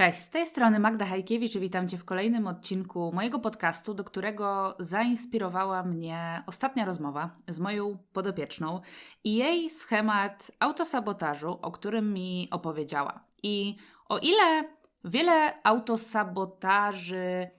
Cześć, z tej strony Magda Hajkiewicz i witam Cię w kolejnym odcinku mojego podcastu, do którego zainspirowała mnie ostatnia rozmowa z moją podopieczną i jej schemat autosabotażu, o którym mi opowiedziała. I o ile wiele autosabotaży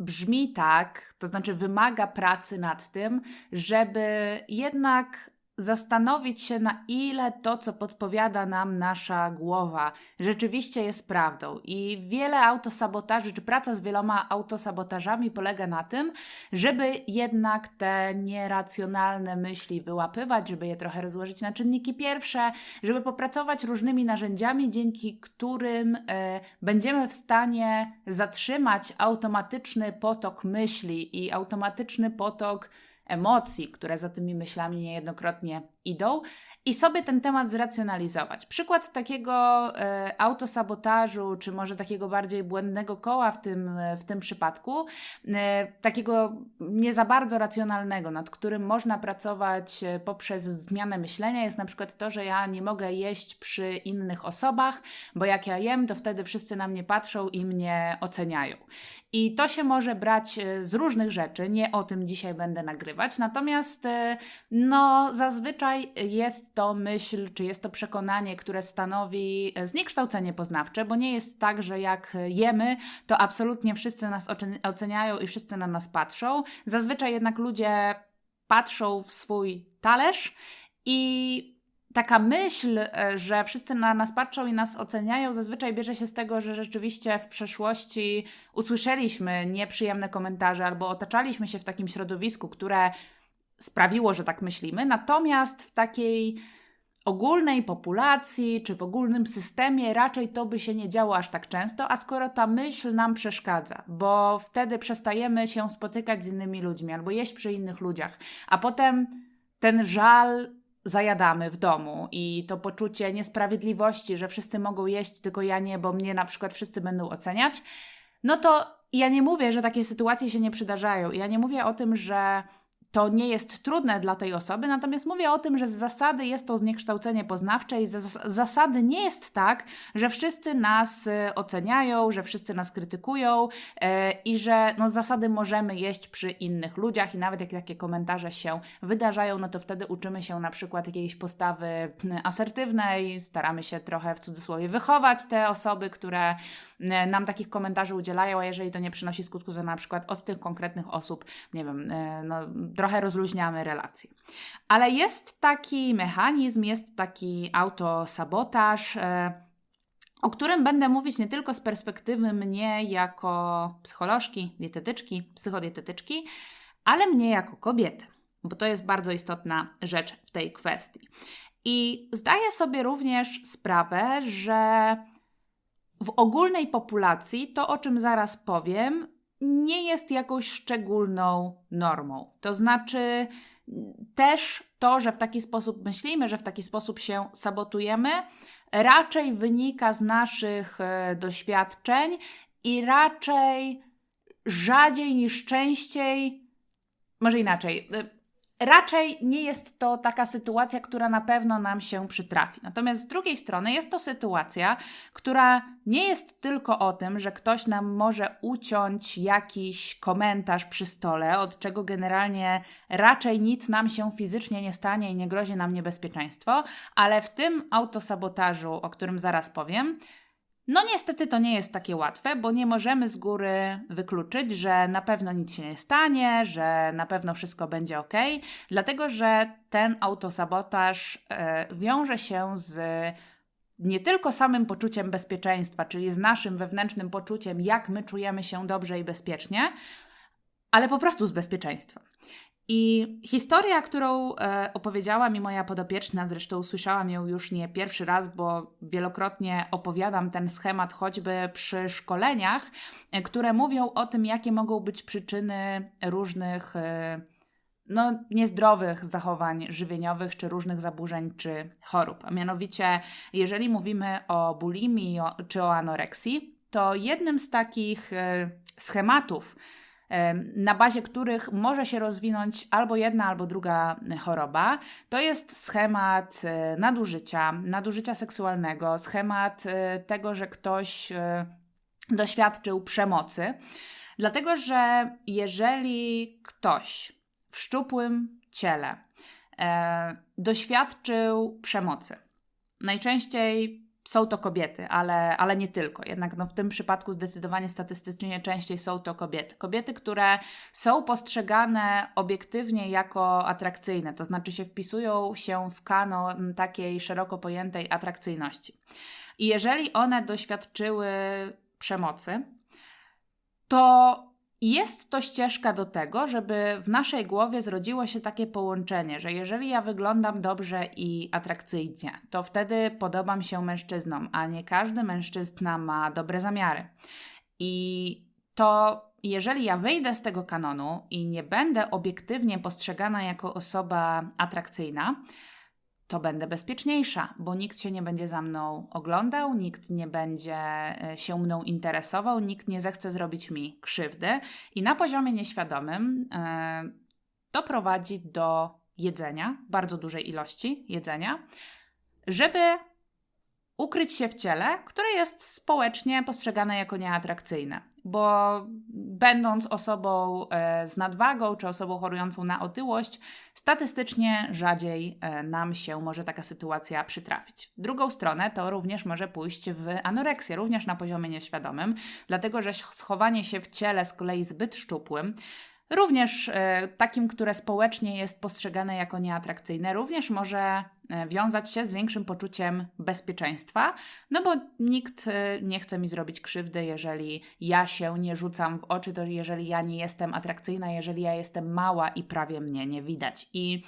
brzmi tak, to znaczy wymaga pracy nad tym, żeby jednak zastanowić się, na ile to, co podpowiada nam nasza głowa, rzeczywiście jest prawdą. I wiele autosabotaży, czy praca z wieloma autosabotażami polega na tym, żeby jednak te nieracjonalne myśli wyłapywać, żeby je trochę rozłożyć na czynniki pierwsze, żeby popracować różnymi narzędziami, dzięki którym e, będziemy w stanie zatrzymać automatyczny potok myśli i automatyczny potok emocji, które za tymi myślami niejednokrotnie idą i sobie ten temat zracjonalizować. Przykład takiego e, autosabotażu, czy może takiego bardziej błędnego koła w tym, w tym przypadku, e, takiego nie za bardzo racjonalnego, nad którym można pracować e, poprzez zmianę myślenia, jest na przykład to, że ja nie mogę jeść przy innych osobach, bo jak ja jem, to wtedy wszyscy na mnie patrzą i mnie oceniają. I to się może brać e, z różnych rzeczy, nie o tym dzisiaj będę nagrywać, natomiast e, no zazwyczaj jest to myśl, czy jest to przekonanie, które stanowi e, zniekształcenie poznawcze, bo nie jest tak, że jak jemy, to absolutnie wszyscy nas oceniają i wszyscy na nas patrzą. Zazwyczaj jednak ludzie patrzą w swój talerz i taka myśl, e, że wszyscy na nas patrzą i nas oceniają, zazwyczaj bierze się z tego, że rzeczywiście w przeszłości usłyszeliśmy nieprzyjemne komentarze albo otaczaliśmy się w takim środowisku, które sprawiło, że tak myślimy. Natomiast w takiej ogólnej populacji czy w ogólnym systemie raczej to by się nie działo aż tak często, a skoro ta myśl nam przeszkadza, bo wtedy przestajemy się spotykać z innymi ludźmi albo jeść przy innych ludziach, a potem ten żal zajadamy w domu i to poczucie niesprawiedliwości, że wszyscy mogą jeść, tylko ja nie, bo mnie na przykład wszyscy będą oceniać, no to ja nie mówię, że takie sytuacje się nie przydarzają. Ja nie mówię o tym, że to nie jest trudne dla tej osoby, natomiast mówię o tym, że z zasady jest to zniekształcenie poznawcze i z zasady nie jest tak, że wszyscy nas e, oceniają, że wszyscy nas krytykują e, i że no, z zasady możemy jeść przy innych ludziach i nawet jak takie komentarze się wydarzają, no to wtedy uczymy się na przykład jakiejś postawy asertywnej, staramy się trochę w cudzysłowie wychować te osoby, które nam takich komentarzy udzielają, a jeżeli to nie przynosi skutku, to na przykład od tych konkretnych osób, nie wiem, e, no, trochę rozluźniamy relacje. Ale jest taki mechanizm, jest taki autosabotaż, e, o którym będę mówić nie tylko z perspektywy mnie jako psycholożki, dietetyczki, psychodietetyczki, ale mnie jako kobiety, bo to jest bardzo istotna rzecz w tej kwestii. I zdaję sobie również sprawę, że w ogólnej populacji to, o czym zaraz powiem, nie jest jakąś szczególną normą. To znaczy, też to, że w taki sposób myślimy, że w taki sposób się sabotujemy, raczej wynika z naszych e, doświadczeń i raczej rzadziej niż częściej, może inaczej, e, raczej nie jest to taka sytuacja, która na pewno nam się przytrafi. Natomiast z drugiej strony jest to sytuacja, która nie jest tylko o tym, że ktoś nam może uciąć jakiś komentarz przy stole, od czego generalnie raczej nic nam się fizycznie nie stanie i nie grozi nam niebezpieczeństwo, ale w tym autosabotażu, o którym zaraz powiem, no niestety to nie jest takie łatwe, bo nie możemy z góry wykluczyć, że na pewno nic się nie stanie, że na pewno wszystko będzie ok, dlatego że ten autosabotaż e, wiąże się z nie tylko samym poczuciem bezpieczeństwa, czyli z naszym wewnętrznym poczuciem, jak my czujemy się dobrze i bezpiecznie, ale po prostu z bezpieczeństwem. I historia, którą e, opowiedziała mi moja podopieczna, zresztą usłyszałam ją już nie pierwszy raz, bo wielokrotnie opowiadam ten schemat choćby przy szkoleniach, e, które mówią o tym, jakie mogą być przyczyny różnych e, no, niezdrowych zachowań żywieniowych, czy różnych zaburzeń, czy chorób. A mianowicie, jeżeli mówimy o bulimii czy o anoreksji, to jednym z takich e, schematów, na bazie których może się rozwinąć albo jedna, albo druga choroba. To jest schemat e, nadużycia, nadużycia seksualnego, schemat e, tego, że ktoś e, doświadczył przemocy. Dlatego, że jeżeli ktoś w szczupłym ciele e, doświadczył przemocy, najczęściej są to kobiety, ale, ale nie tylko. Jednak no, w tym przypadku zdecydowanie statystycznie częściej są to kobiety. Kobiety, które są postrzegane obiektywnie jako atrakcyjne, to znaczy się wpisują się w kanon takiej szeroko pojętej atrakcyjności. I jeżeli one doświadczyły przemocy, to jest to ścieżka do tego, żeby w naszej głowie zrodziło się takie połączenie, że jeżeli ja wyglądam dobrze i atrakcyjnie, to wtedy podobam się mężczyznom, a nie każdy mężczyzna ma dobre zamiary. I to jeżeli ja wyjdę z tego kanonu i nie będę obiektywnie postrzegana jako osoba atrakcyjna, to będę bezpieczniejsza, bo nikt się nie będzie za mną oglądał, nikt nie będzie e, się mną interesował, nikt nie zechce zrobić mi krzywdy i na poziomie nieświadomym e, doprowadzi do jedzenia, bardzo dużej ilości jedzenia, żeby ukryć się w ciele, które jest społecznie postrzegane jako nieatrakcyjne. Bo będąc osobą e, z nadwagą czy osobą chorującą na otyłość, statystycznie rzadziej e, nam się może taka sytuacja przytrafić. W drugą stronę to również może pójść w anoreksję, również na poziomie nieświadomym, dlatego że schowanie się w ciele z kolei zbyt szczupłym również e, takim, które społecznie jest postrzegane jako nieatrakcyjne, również może e, wiązać się z większym poczuciem bezpieczeństwa, no bo nikt e, nie chce mi zrobić krzywdy, jeżeli ja się nie rzucam w oczy, to jeżeli ja nie jestem atrakcyjna, jeżeli ja jestem mała i prawie mnie nie widać. I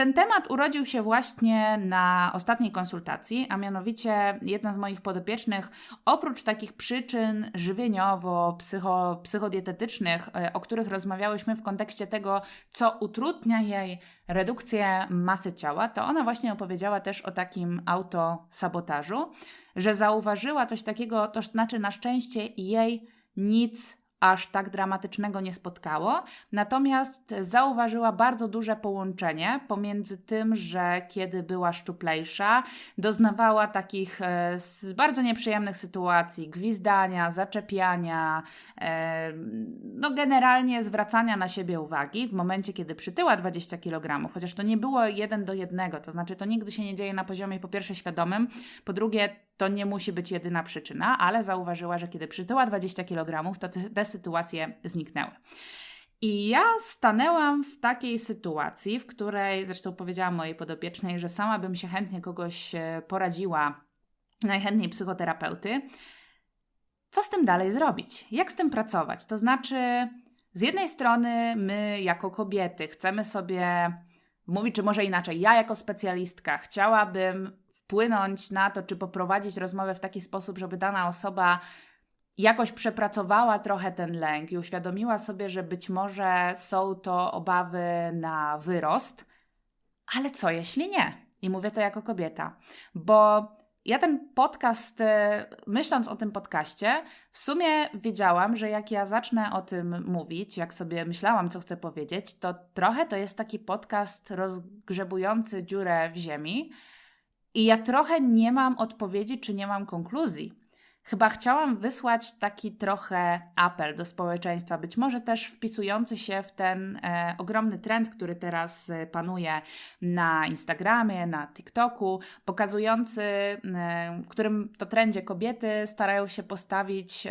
ten temat urodził się właśnie na ostatniej konsultacji, a mianowicie jedna z moich podopiecznych, oprócz takich przyczyn żywieniowo-psychodietetycznych, e, o których rozmawiałyśmy w kontekście tego, co utrudnia jej redukcję masy ciała, to ona właśnie opowiedziała też o takim autosabotażu, że zauważyła coś takiego, to znaczy na szczęście jej nic aż tak dramatycznego nie spotkało, natomiast zauważyła bardzo duże połączenie pomiędzy tym, że kiedy była szczuplejsza, doznawała takich e, bardzo nieprzyjemnych sytuacji, gwizdania, zaczepiania, e, no generalnie zwracania na siebie uwagi w momencie, kiedy przytyła 20 kg, chociaż to nie było jeden do jednego, to znaczy to nigdy się nie dzieje na poziomie po pierwsze świadomym, po drugie to nie musi być jedyna przyczyna, ale zauważyła, że kiedy przytyła 20 kg, to te, sytuacje zniknęły. I ja stanęłam w takiej sytuacji, w której zresztą powiedziałam mojej podopiecznej, że sama bym się chętnie kogoś e, poradziła, najchętniej psychoterapeuty. Co z tym dalej zrobić? Jak z tym pracować? To znaczy, z jednej strony, my jako kobiety chcemy sobie mówić, czy może inaczej, ja jako specjalistka chciałabym wpłynąć na to, czy poprowadzić rozmowę w taki sposób, żeby dana osoba jakoś przepracowała trochę ten lęk i uświadomiła sobie, że być może są to obawy na wyrost, ale co jeśli nie? I mówię to jako kobieta, bo ja ten podcast, e, myśląc o tym podcaście, w sumie wiedziałam, że jak ja zacznę o tym mówić, jak sobie myślałam, co chcę powiedzieć, to trochę to jest taki podcast rozgrzebujący dziurę w ziemi, i ja trochę nie mam odpowiedzi, czy nie mam konkluzji. Chyba chciałam wysłać taki trochę apel do społeczeństwa, być może też wpisujący się w ten e, ogromny trend, który teraz e, panuje na Instagramie, na TikToku, pokazujący, e, w którym to trendzie kobiety starają się postawić, e,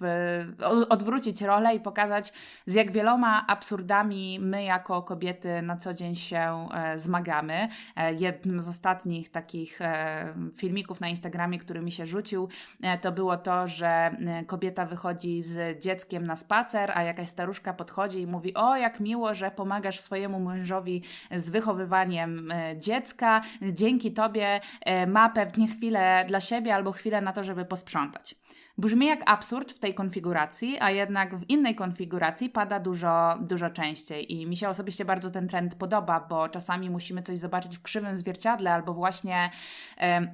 w, odwrócić rolę i pokazać, z jak wieloma absurdami my jako kobiety na co dzień się e, zmagamy. E, jednym z ostatnich takich filmików na Instagramie, który mi się rzucił, to było to, że y, kobieta wychodzi z dzieckiem na spacer, a jakaś staruszka podchodzi i mówi: O, jak miło, że pomagasz swojemu mężowi z wychowywaniem y, dziecka. Dzięki tobie y, ma pewnie chwilę dla siebie albo chwilę na to, żeby posprzątać. Brzmi jak absurd w tej konfiguracji, a jednak w innej konfiguracji pada dużo, dużo częściej. I mi się osobiście bardzo ten trend podoba, bo czasami musimy coś zobaczyć w krzywym zwierciadle albo właśnie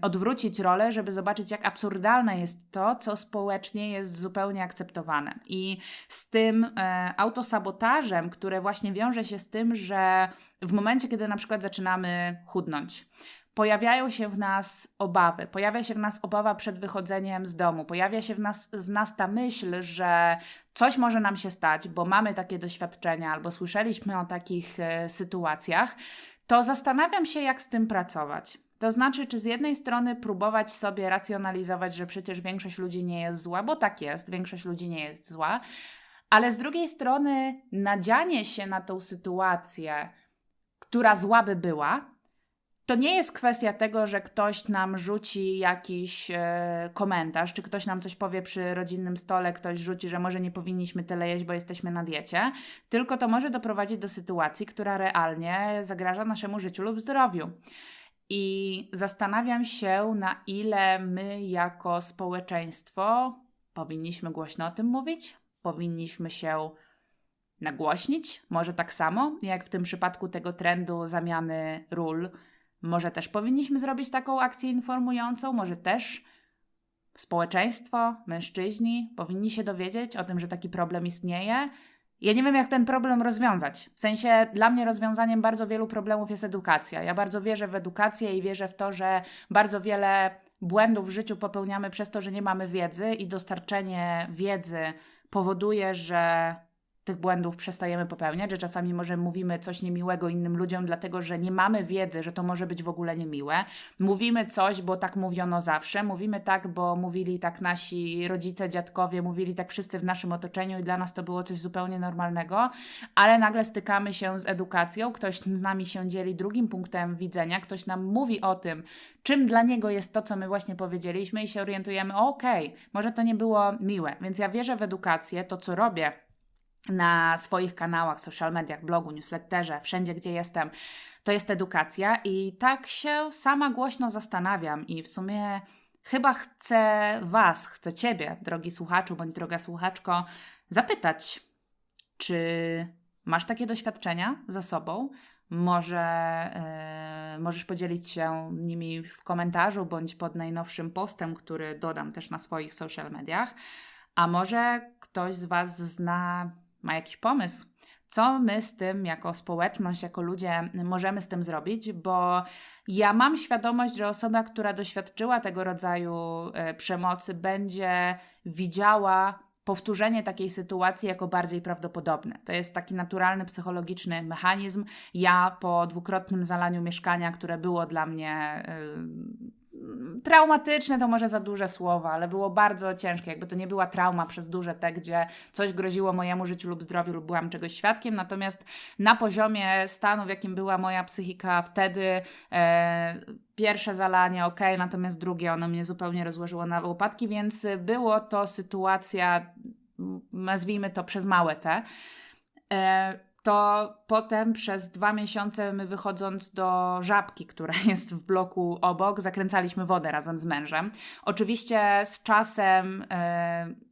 odwrócić rolę, żeby zobaczyć, jak absurdalne jest to, co społecznie jest zupełnie akceptowane. I z tym e, autosabotażem, które właśnie wiąże się z tym, że w momencie, kiedy na przykład zaczynamy chudnąć, pojawiają się w nas obawy, pojawia się w nas obawa przed wychodzeniem z domu, pojawia się w nas, w nas ta myśl, że coś może nam się stać, bo mamy takie doświadczenia albo słyszeliśmy o takich e, sytuacjach, to zastanawiam się, jak z tym pracować. To znaczy, czy z jednej strony próbować sobie racjonalizować, że przecież większość ludzi nie jest zła, bo tak jest, większość ludzi nie jest zła, ale z drugiej strony nadzianie się na tą sytuację, która zła by była, to nie jest kwestia tego, że ktoś nam rzuci jakiś e, komentarz, czy ktoś nam coś powie przy rodzinnym stole, ktoś rzuci, że może nie powinniśmy tyle jeść, bo jesteśmy na diecie, tylko to może doprowadzić do sytuacji, która realnie zagraża naszemu życiu lub zdrowiu. I zastanawiam się, na ile my jako społeczeństwo powinniśmy głośno o tym mówić, powinniśmy się nagłośnić, może tak samo jak w tym przypadku tego trendu zamiany ról może też powinniśmy zrobić taką akcję informującą, może też społeczeństwo, mężczyźni powinni się dowiedzieć o tym, że taki problem istnieje. Ja nie wiem, jak ten problem rozwiązać. W sensie, dla mnie rozwiązaniem bardzo wielu problemów jest edukacja. Ja bardzo wierzę w edukację i wierzę w to, że bardzo wiele błędów w życiu popełniamy przez to, że nie mamy wiedzy i dostarczenie wiedzy powoduje, że tych błędów przestajemy popełniać, że czasami może mówimy coś niemiłego innym ludziom, dlatego że nie mamy wiedzy, że to może być w ogóle niemiłe. Mówimy coś, bo tak mówiono zawsze, mówimy tak, bo mówili tak nasi rodzice, dziadkowie, mówili tak wszyscy w naszym otoczeniu i dla nas to było coś zupełnie normalnego, ale nagle stykamy się z edukacją, ktoś z nami się dzieli drugim punktem widzenia, ktoś nam mówi o tym, czym dla niego jest to, co my właśnie powiedzieliśmy i się orientujemy, okej, okay, może to nie było miłe, więc ja wierzę w edukację, to co robię na swoich kanałach, social mediach, blogu, newsletterze, wszędzie gdzie jestem, to jest edukacja i tak się sama głośno zastanawiam i w sumie chyba chcę Was, chcę Ciebie, drogi słuchaczu bądź droga słuchaczko, zapytać, czy masz takie doświadczenia za sobą? Może yy, możesz podzielić się nimi w komentarzu bądź pod najnowszym postem, który dodam też na swoich social mediach. A może ktoś z Was zna ma jakiś pomysł, co my z tym jako społeczność, jako ludzie możemy z tym zrobić, bo ja mam świadomość, że osoba, która doświadczyła tego rodzaju e, przemocy, będzie widziała powtórzenie takiej sytuacji jako bardziej prawdopodobne. To jest taki naturalny psychologiczny mechanizm. Ja po dwukrotnym zalaniu mieszkania, które było dla mnie traumatyczne to może za duże słowa, ale było bardzo ciężkie. Jakby to nie była trauma przez duże te, gdzie coś groziło mojemu życiu lub zdrowiu, lub byłam czegoś świadkiem. Natomiast na poziomie stanu, w jakim była moja psychika wtedy, e, pierwsze zalanie ok, natomiast drugie ono mnie zupełnie rozłożyło na łopatki, więc było to sytuacja, nazwijmy to przez małe te. E, to potem przez dwa miesiące my wychodząc do żabki, która jest w bloku obok, zakręcaliśmy wodę razem z mężem. Oczywiście z czasem. Yy,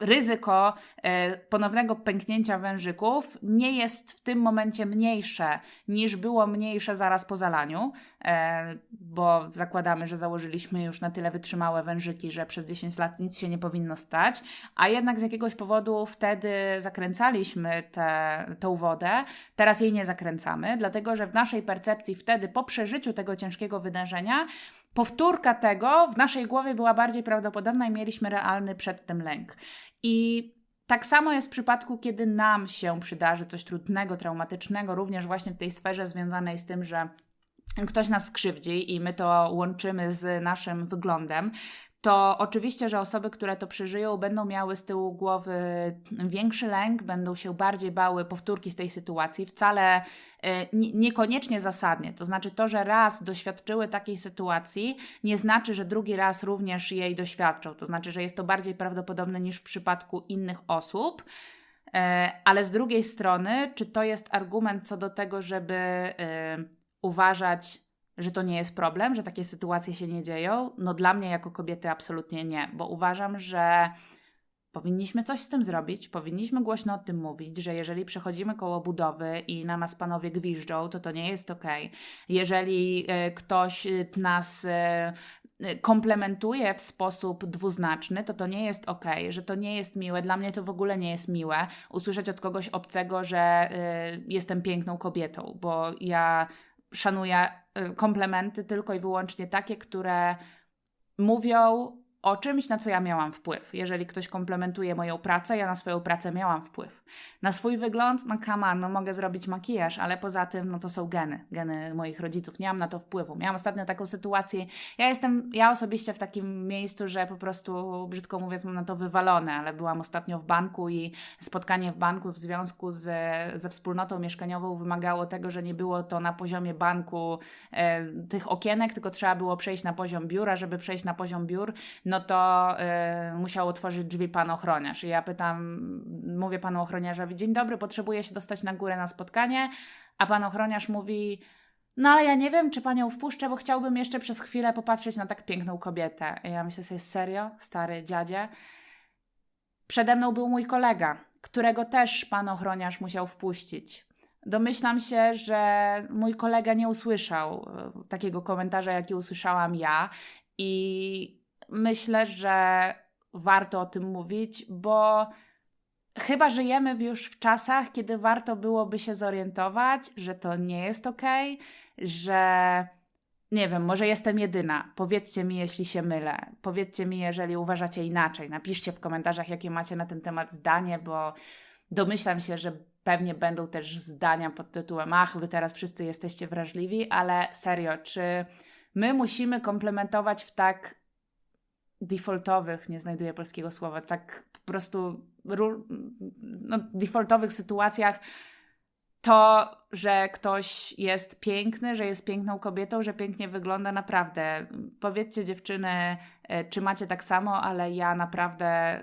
ryzyko e, ponownego pęknięcia wężyków nie jest w tym momencie mniejsze niż było mniejsze zaraz po zalaniu, e, bo zakładamy, że założyliśmy już na tyle wytrzymałe wężyki, że przez 10 lat nic się nie powinno stać, a jednak z jakiegoś powodu wtedy zakręcaliśmy tę wodę, teraz jej nie zakręcamy, dlatego że w naszej percepcji wtedy po przeżyciu tego ciężkiego wydarzenia powtórka tego w naszej głowie była bardziej prawdopodobna i mieliśmy realny przed tym lęk. I tak samo jest w przypadku, kiedy nam się przydarzy coś trudnego, traumatycznego, również właśnie w tej sferze związanej z tym, że ktoś nas skrzywdzi i my to łączymy z naszym wyglądem, to oczywiście, że osoby, które to przeżyją, będą miały z tyłu głowy większy lęk, będą się bardziej bały powtórki z tej sytuacji, wcale e, niekoniecznie zasadnie. To znaczy, to, że raz doświadczyły takiej sytuacji, nie znaczy, że drugi raz również jej doświadczą. To znaczy, że jest to bardziej prawdopodobne niż w przypadku innych osób. E, ale z drugiej strony, czy to jest argument co do tego, żeby e, uważać że to nie jest problem, że takie sytuacje się nie dzieją? No dla mnie jako kobiety absolutnie nie, bo uważam, że powinniśmy coś z tym zrobić, powinniśmy głośno o tym mówić, że jeżeli przechodzimy koło budowy i na nas panowie gwiżdżą, to to nie jest ok. Jeżeli y, ktoś y, nas y, komplementuje w sposób dwuznaczny, to to nie jest ok, że to nie jest miłe. Dla mnie to w ogóle nie jest miłe usłyszeć od kogoś obcego, że y, jestem piękną kobietą, bo ja szanuję y, komplementy tylko i wyłącznie takie, które mówią o czymś, na co ja miałam wpływ. Jeżeli ktoś komplementuje moją pracę, ja na swoją pracę miałam wpływ. Na swój wygląd, no on, no mogę zrobić makijaż, ale poza tym, no to są geny, geny moich rodziców. Nie mam na to wpływu. Miałam ostatnio taką sytuację, ja jestem, ja osobiście w takim miejscu, że po prostu, brzydko mówiąc, mam na to wywalone, ale byłam ostatnio w banku i spotkanie w banku w związku z, ze wspólnotą mieszkaniową wymagało tego, że nie było to na poziomie banku e, tych okienek, tylko trzeba było przejść na poziom biura, żeby przejść na poziom biur, no to e, musiał otworzyć drzwi pan ochroniarz. I ja pytam, mówię panu ochroniarzowi, dzień dobry, potrzebuję się dostać na górę na spotkanie, a pan ochroniarz mówi, no ale ja nie wiem, czy panią wpuszczę, bo chciałbym jeszcze przez chwilę popatrzeć na tak piękną kobietę. I ja myślę sobie, serio, stary dziadzie? Przede mną był mój kolega, którego też pan ochroniarz musiał wpuścić. Domyślam się, że mój kolega nie usłyszał e, takiego komentarza, jaki usłyszałam ja, i myślę, że warto o tym mówić, bo chyba żyjemy już w czasach, kiedy warto byłoby się zorientować, że to nie jest ok, że nie wiem, może jestem jedyna. Powiedzcie mi, jeśli się mylę. Powiedzcie mi, jeżeli uważacie inaczej. Napiszcie w komentarzach, jakie macie na ten temat zdanie, bo domyślam się, że pewnie będą też zdania pod tytułem: Ach, wy teraz wszyscy jesteście wrażliwi, ale serio, czy my musimy komplementować w tak defaultowych, nie znajduję polskiego słowa, tak po prostu no, defaultowych sytuacjach to, że ktoś jest piękny, że jest piękną kobietą, że pięknie wygląda, naprawdę. Powiedzcie dziewczyny, e, czy macie tak samo, ale ja naprawdę y,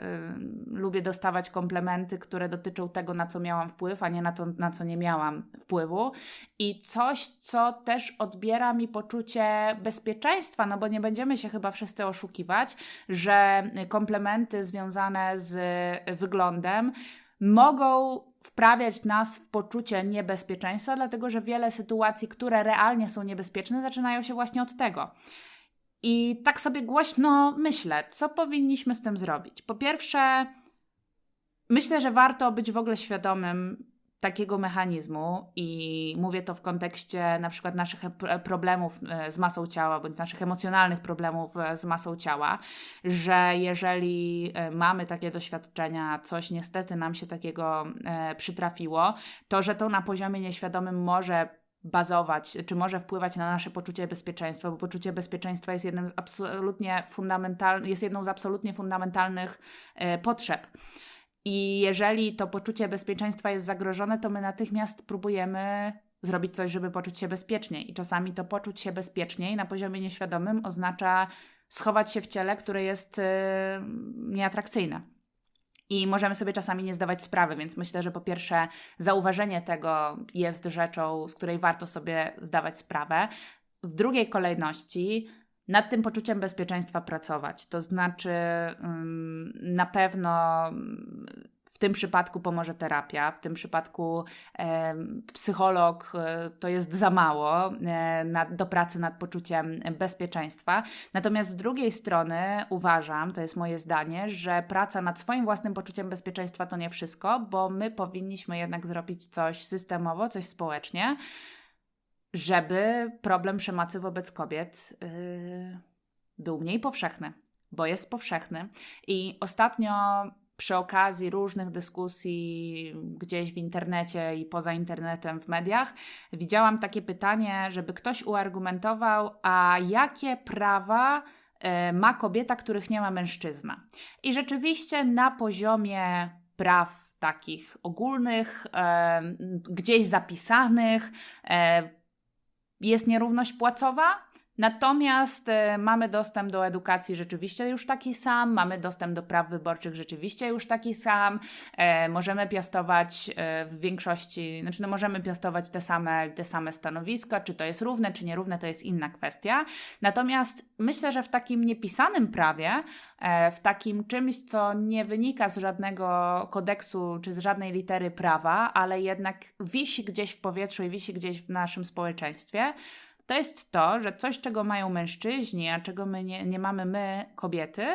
lubię dostawać komplementy, które dotyczą tego, na co miałam wpływ, a nie na to, na co nie miałam wpływu. I coś, co też odbiera mi poczucie bezpieczeństwa, no bo nie będziemy się chyba wszyscy oszukiwać, że komplementy związane z wyglądem mogą wprawiać nas w poczucie niebezpieczeństwa, dlatego że wiele sytuacji, które realnie są niebezpieczne, zaczynają się właśnie od tego. I tak sobie głośno myślę, co powinniśmy z tym zrobić. Po pierwsze, myślę, że warto być w ogóle świadomym takiego mechanizmu i mówię to w kontekście na przykład naszych problemów e, z masą ciała, bądź naszych emocjonalnych problemów e, z masą ciała, że jeżeli e, mamy takie doświadczenia, coś niestety nam się takiego przytrafiło, to że to na poziomie nieświadomym może bazować, czy może wpływać na nasze poczucie bezpieczeństwa, bo poczucie bezpieczeństwa jest jednym z absolutnie fundamentalnych, jest jedną z absolutnie fundamentalnych potrzeb. I jeżeli to poczucie bezpieczeństwa jest zagrożone, to my natychmiast próbujemy zrobić coś, żeby poczuć się bezpieczniej. I czasami to poczuć się bezpieczniej na poziomie nieświadomym oznacza schować się w ciele, które jest yy, nieatrakcyjne. I możemy sobie czasami nie zdawać sprawy, więc myślę, że po pierwsze, zauważenie tego jest rzeczą, z której warto sobie zdawać sprawę. W drugiej kolejności, nad tym poczuciem bezpieczeństwa pracować. To znaczy, na pewno w tym przypadku pomoże terapia, w tym przypadku psycholog e, to jest za mało e, do pracy nad poczuciem bezpieczeństwa. Natomiast z drugiej strony uważam, to jest moje zdanie, że praca nad swoim własnym poczuciem bezpieczeństwa to nie wszystko, bo my powinniśmy jednak zrobić coś systemowo, coś społecznie żeby problem przemocy wobec kobiet yy, był mniej powszechny, bo jest powszechny. I ostatnio przy okazji różnych dyskusji gdzieś w internecie i poza internetem, w mediach, widziałam takie pytanie, żeby ktoś uargumentował, a jakie prawa yy, ma kobieta, których nie ma mężczyzna. I rzeczywiście na poziomie praw takich ogólnych, yy, gdzieś zapisanych, jest nierówność płacowa, Natomiast y, mamy dostęp do edukacji rzeczywiście już taki sam, mamy dostęp do praw wyborczych rzeczywiście już taki sam, e, możemy piastować e, w większości, znaczy no możemy piastować te same, te same stanowiska, czy to jest równe, czy nierówne, to jest inna kwestia. Natomiast myślę, że w takim niepisanym prawie, e, w takim czymś, co nie wynika z żadnego kodeksu, czy z żadnej litery prawa, ale jednak wisi gdzieś w powietrzu i wisi gdzieś w naszym społeczeństwie, to jest to, że coś, czego mają mężczyźni, a czego my nie, nie mamy my, kobiety,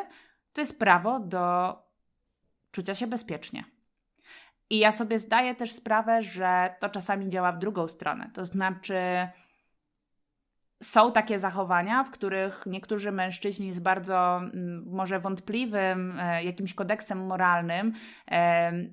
to jest prawo do czucia się bezpiecznie. I ja sobie zdaję też sprawę, że to czasami działa w drugą stronę. To znaczy, są takie zachowania, w których niektórzy mężczyźni z bardzo mm, może wątpliwym e, jakimś kodeksem moralnym,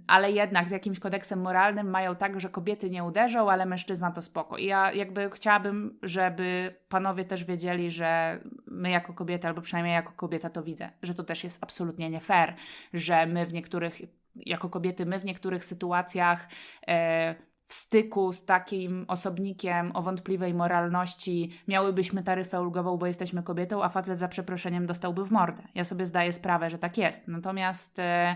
ale jednak z jakimś kodeksem moralnym mają tak, że kobiety nie uderzą, ale mężczyzna to spoko. I ja jakby chciałabym, żeby panowie też wiedzieli, że my jako kobiety, albo przynajmniej jako kobieta to widzę, że to też jest absolutnie nie fair, że my w niektórych jako kobiety, my w niektórych sytuacjach e, w styku z takim osobnikiem o wątpliwej moralności miałybyśmy taryfę ulgową, bo jesteśmy kobietą, a facet za przeproszeniem dostałby w mordę. Ja sobie zdaję sprawę, że tak jest. Natomiast e,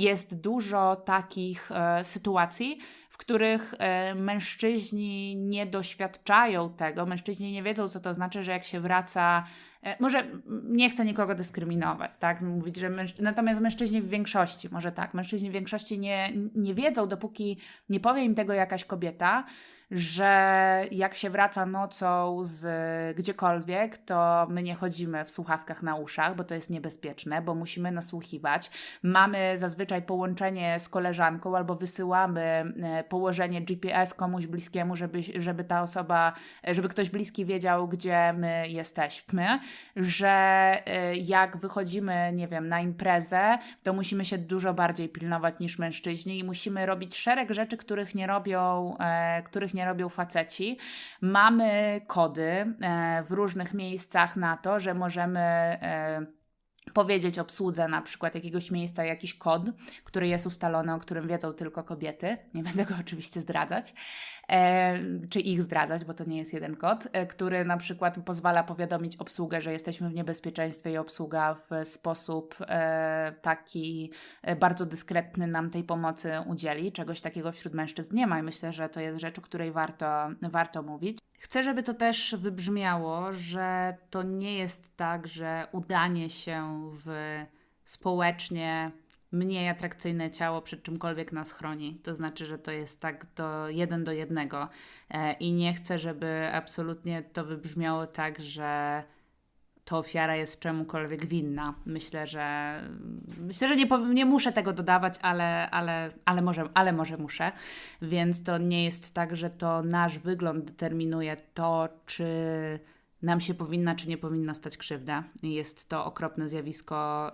jest dużo takich e, sytuacji, w których e, mężczyźni nie doświadczają tego, mężczyźni nie wiedzą, co to znaczy, że jak się wraca E, może nie chcę nikogo dyskryminować, tak? Mówić, że. Natomiast mężczyźni w większości, może tak, mężczyźni w większości nie, nie wiedzą, dopóki nie powie im tego jakaś kobieta, że jak się wraca nocą z gdziekolwiek, to my nie chodzimy w słuchawkach na uszach, bo to jest niebezpieczne, bo musimy nasłuchiwać. Mamy zazwyczaj połączenie z koleżanką albo wysyłamy e, położenie GPS komuś bliskiemu, żeby, żeby ta osoba, e, żeby ktoś bliski wiedział, gdzie my jesteśmy, że e, jak wychodzimy, nie wiem, na imprezę, to musimy się dużo bardziej pilnować niż mężczyźni i musimy robić szereg rzeczy, których nie robią, których nie nie robią faceci. Mamy kody e, w różnych miejscach na to, że możemy e, powiedzieć obsłudze na przykład jakiegoś miejsca jakiś kod, który jest ustalony, o którym wiedzą tylko kobiety. Nie będę go oczywiście zdradzać, e, czy ich zdradzać, bo to nie jest jeden kod, e, który na przykład pozwala powiadomić obsługę, że jesteśmy w niebezpieczeństwie i obsługa w sposób e, taki e, bardzo dyskretny nam tej pomocy udzieli. Czegoś takiego wśród mężczyzn nie ma i myślę, że to jest rzecz, o której warto, warto mówić. Chcę, żeby to też wybrzmiało, że to nie jest tak, że udanie się w społecznie mniej atrakcyjne ciało przed czymkolwiek nas chroni. To znaczy, że to jest tak do jeden do jednego. E, I nie chcę, żeby absolutnie to wybrzmiało tak, że to ofiara jest czemukolwiek winna. Myślę, że myślę, że nie, nie muszę tego dodawać, ale, ale, ale, może, ale może muszę. Więc to nie jest tak, że to nasz wygląd determinuje to, czy nam się powinna, czy nie powinna stać krzywda. Jest to okropne zjawisko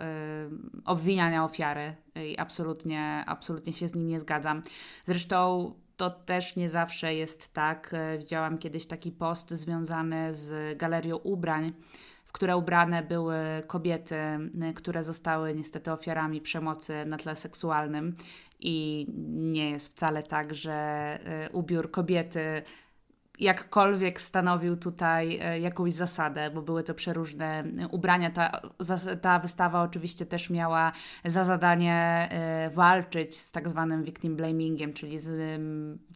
yy, obwiniania ofiary i absolutnie, absolutnie się z nim nie zgadzam. Zresztą to też nie zawsze jest tak. Widziałam kiedyś taki post związany z galerią ubrań które ubrane były kobiety, które zostały niestety ofiarami przemocy na tle seksualnym. I nie jest wcale tak, że e, ubiór kobiety jakkolwiek stanowił tutaj e, jakąś zasadę, bo były to przeróżne ubrania. Ta, ta wystawa oczywiście też miała za zadanie walczyć z tak zwanym victim blamingiem, czyli z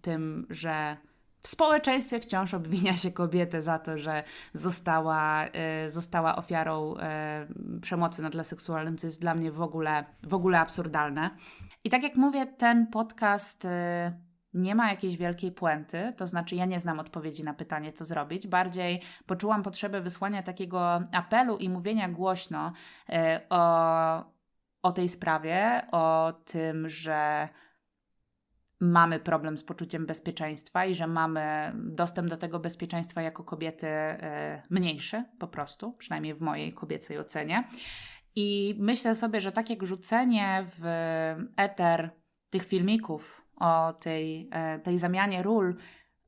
tym, że w społeczeństwie wciąż obwinia się kobietę za to, że została, y, została ofiarą y, przemocy na tle seksualnym, co jest dla mnie w ogóle, w ogóle absurdalne. I tak jak mówię, ten podcast y, nie ma jakiejś wielkiej puenty, to znaczy ja nie znam odpowiedzi na pytanie, co zrobić. Bardziej poczułam potrzebę wysłania takiego apelu i mówienia głośno o, o tej sprawie, o tym, że mamy problem z poczuciem bezpieczeństwa i że mamy dostęp do tego bezpieczeństwa jako kobiety e, mniejszy, po prostu, przynajmniej w mojej kobiecej ocenie. I myślę sobie, że tak jak rzucenie w eter tych filmików o tej, e, tej zamianie ról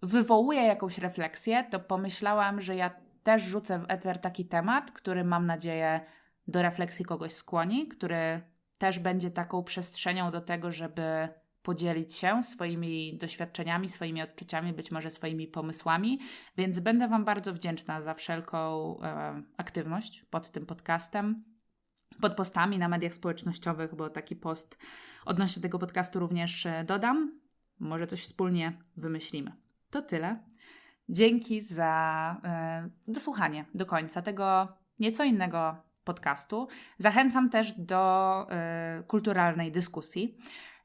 wywołuje jakąś refleksję, to pomyślałam, że ja też rzucę w eter taki temat, który mam nadzieję do refleksji kogoś skłoni, który też będzie taką przestrzenią do tego, żeby podzielić się swoimi doświadczeniami, swoimi odczuciami, być może swoimi pomysłami, więc będę Wam bardzo wdzięczna za wszelką e, aktywność pod tym podcastem. Pod postami na mediach społecznościowych, bo taki post odnośnie tego podcastu również e, dodam. Może coś wspólnie wymyślimy. To tyle. Dzięki za e, dosłuchanie do końca tego nieco innego podcastu. Zachęcam też do e, kulturalnej dyskusji.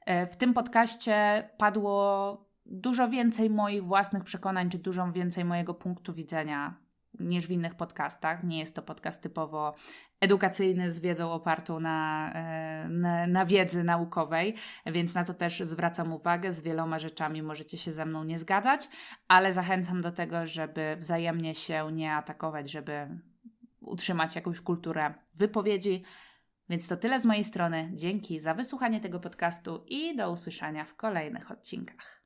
E, w tym podcaście padło dużo więcej moich własnych przekonań, czy dużo więcej mojego punktu widzenia niż w innych podcastach. Nie jest to podcast typowo edukacyjny z wiedzą opartą na, e, na, na wiedzy naukowej, więc na to też zwracam uwagę. Z wieloma rzeczami możecie się ze mną nie zgadzać, ale zachęcam do tego, żeby wzajemnie się nie atakować, żeby utrzymać jakąś kulturę wypowiedzi. Więc to tyle z mojej strony. Dzięki za wysłuchanie tego podcastu i do usłyszenia w kolejnych odcinkach.